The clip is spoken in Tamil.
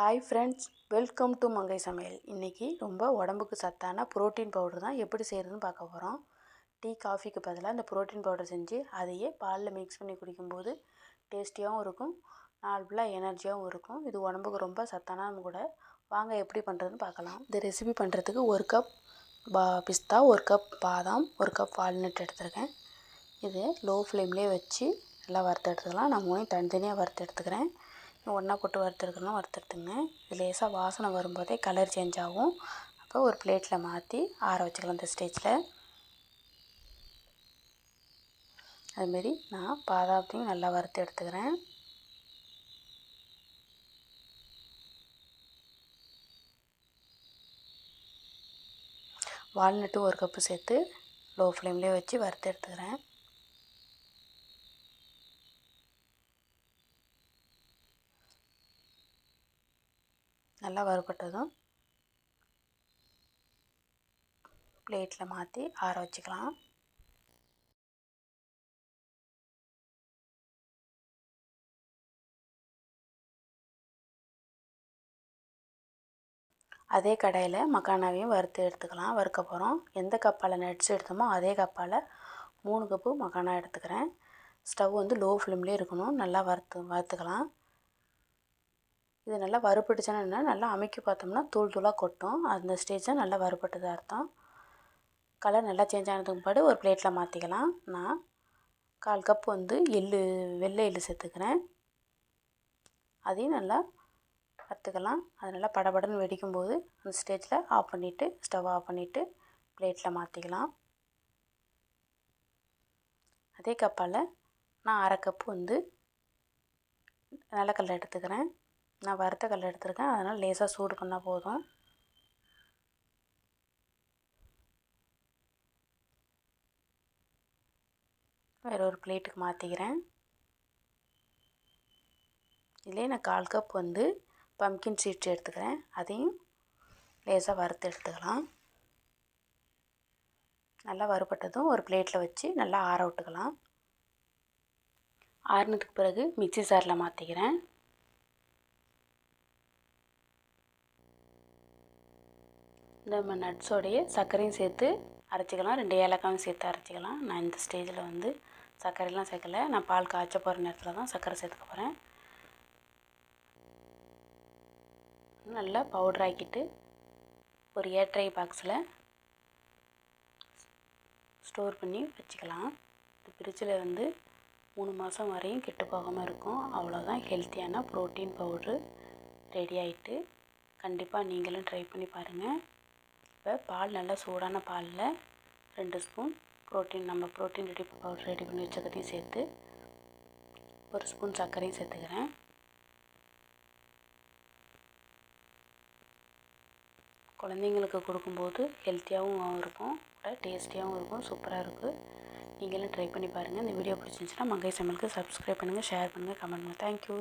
ஹாய் ஃப்ரெண்ட்ஸ் வெல்கம் டு மங்கை சமையல் இன்றைக்கி ரொம்ப உடம்புக்கு சத்தான ப்ரோட்டீன் பவுடர் தான் எப்படி செய்கிறதுன்னு பார்க்க போகிறோம் டீ காஃபிக்கு பதிலாக அந்த ப்ரோட்டீன் பவுடர் செஞ்சு அதையே பாலில் மிக்ஸ் பண்ணி குடிக்கும்போது டேஸ்டியாகவும் இருக்கும் நாள் ஃபுல்லாக எனர்ஜியாகவும் இருக்கும். இது உடம்புக்கு ரொம்ப சத்தானதும் கூட. வாங்க எப்படி பண்ணுறதுன்னு பார்க்கலாம். இந்த ரெசிபி பண்ணுறதுக்கு ஒரு கப் பா பிஸ்தா ஒரு கப் பாதாம் ஒரு கப் வால்நட் எடுத்துருக்கேன். இது லோ ஃப்ளேம்லேயே வச்சு நல்லா வறுத்து எடுத்துக்கலாம் நான் மூணையும் தனித்தனியாக வறுத்து எடுத்துக்கிறேன் ஒன்றா போட்டு வறுத்துருக்கணும். வறுத்துடுத்துங்க இது லேசாக வாசனை வரும்போதே கலர் சேஞ்ச் ஆகும். அப்போ ஒரு பிளேட்டில் மாற்றி ஆற வச்சுக்கலாம் இந்த ஸ்டேஜில் அதுமாரி நான் பாதாத்தையும் நல்லா வறுத்து எடுத்துக்கிறேன். வால்நட்டும் ஒரு கப்பு சேர்த்து லோ ஃப்ளேம்லேயே வச்சு வறுத்து எடுத்துக்கிறேன். நல்லா வறுபட்டதும் பிளேட்டில் மாற்றி ஆற வச்சுக்கலாம். அதே கடையில் மக்கானாவையும் வறுத்து எடுத்துக்கலாம். வறுக்க போகிறோம் எந்த கப்பால் நட்ஸ் எடுத்தோமோ அதே கப்பால் மூணு கப்பு மக்கானா எடுத்துக்கிறேன். ஸ்டவ் வந்து லோ ஃப்ளேம்லேயே இருக்கணும். நல்லா வறுத்து வறுத்துக்கலாம். இது நல்லா வறுபட்டுச்சுன்னா நல்லா அமைக்கி பார்த்தோம்னா தூள் தூளாக கொட்டும். அந்த ஸ்டேஜில் நல்லா வறுபட்டதாக அர்த்தம். கலர் நல்லா சேஞ்ச் ஆனதுக்கு பாடு ஒரு பிளேட்டில் மாற்றிக்கலாம் நான் கால் கப் வந்து எள்ளு வெள்ளை எள்ளு சேர்த்துக்கிறேன். அதையும் நல்லா வறுத்துக்கலாம். அது நல்லா படபடன்னு வெடிக்கும்போது அந்த ஸ்டேஜில் ஆஃப் பண்ணிவிட்டு ஸ்டவ் ஆஃப் பண்ணிவிட்டு பிளேட்டில் மாற்றிக்கலாம் அதே கப்பால் நான் அரை கப்பு வந்து நிலக்கடலை எடுத்துக்கிறேன். நான் வறுத்த கடல எடுத்திருக்கேன். அதனால் லேசாக சூடு பண்ணால் போதும். வேறு ஒரு பிளேட்டுக்கு மாற்றிக்கிறேன் இதிலே நான் கால் கப் வந்து பம்கின் சீட்ஸ் எடுத்துக்கிறேன். அதையும் லேசாக வறுத்து எடுத்துக்கலாம். நல்லா வறுபட்டதும் ஒரு பிளேட்டில் வச்சு நல்லா ஆற விட்டுக்கலாம். ஆறுனதுக்கு பிறகு மிக்சி சாரில் மாற்றிக்கிறேன் நம்ம நட்ஸோடைய சர்க்கரையும் சேர்த்து அரைச்சிக்கலாம். ரெண்டு ஏலக்காயும் சேர்த்து அரைச்சிக்கலாம். நான் இந்த ஸ்டேஜில் வந்து சர்க்கரைலாம் சேர்க்கலை. நான் பால் காய்ச்ச போகிற நேரத்தில் தான் சர்க்கரை சேர்த்துக்க போகிறேன் நல்லா பவுடர் ஆக்கிட்டு ஒரு ஏட்ரை பாக்ஸில் ஸ்டோர் பண்ணி வச்சுக்கலாம். இந்த ஃப்ரிட்ஜில் வந்து மூணு மாதம் வரையும் கெட்டு போகாமல் இருக்கும். அவ்வளோதான் ஹெல்த்தியான ப்ரோட்டீன் பவுட்ரு ரெடி ஆகிட்டு கண்டிப்பாக நீங்களும் ட்ரை பண்ணி பாருங்கள் இப்போ பால் நல்லா சூடான பாலில் ரெண்டு ஸ்பூன் ப்ரோட்டீன் நம்ம ப்ரோட்டீன் ரெடி பவுடர் ரெடி பண்ணி வச்சதையும் சேர்த்து ஒரு ஸ்பூன் சர்க்கரையும் சேர்த்துக்கிறேன். குழந்தைங்களுக்கு கொடுக்கும்போது ஹெல்த்தியாகவும் இருக்கும் டேஸ்டியாகவும் இருக்கும் சூப்பராக இருக்குது நீங்களும் ட்ரை பண்ணி பாருங்கள் இந்த வீடியோ பிடிச்சிருந்துச்சுன்னா மங்கை சமையலுக்கு சப்ஸ்கிரைப் பண்ணுங்கள் ஷேர் பண்ணுங்கள் கமெண்ட் பண்ணுங்கள் தேங்க்யூ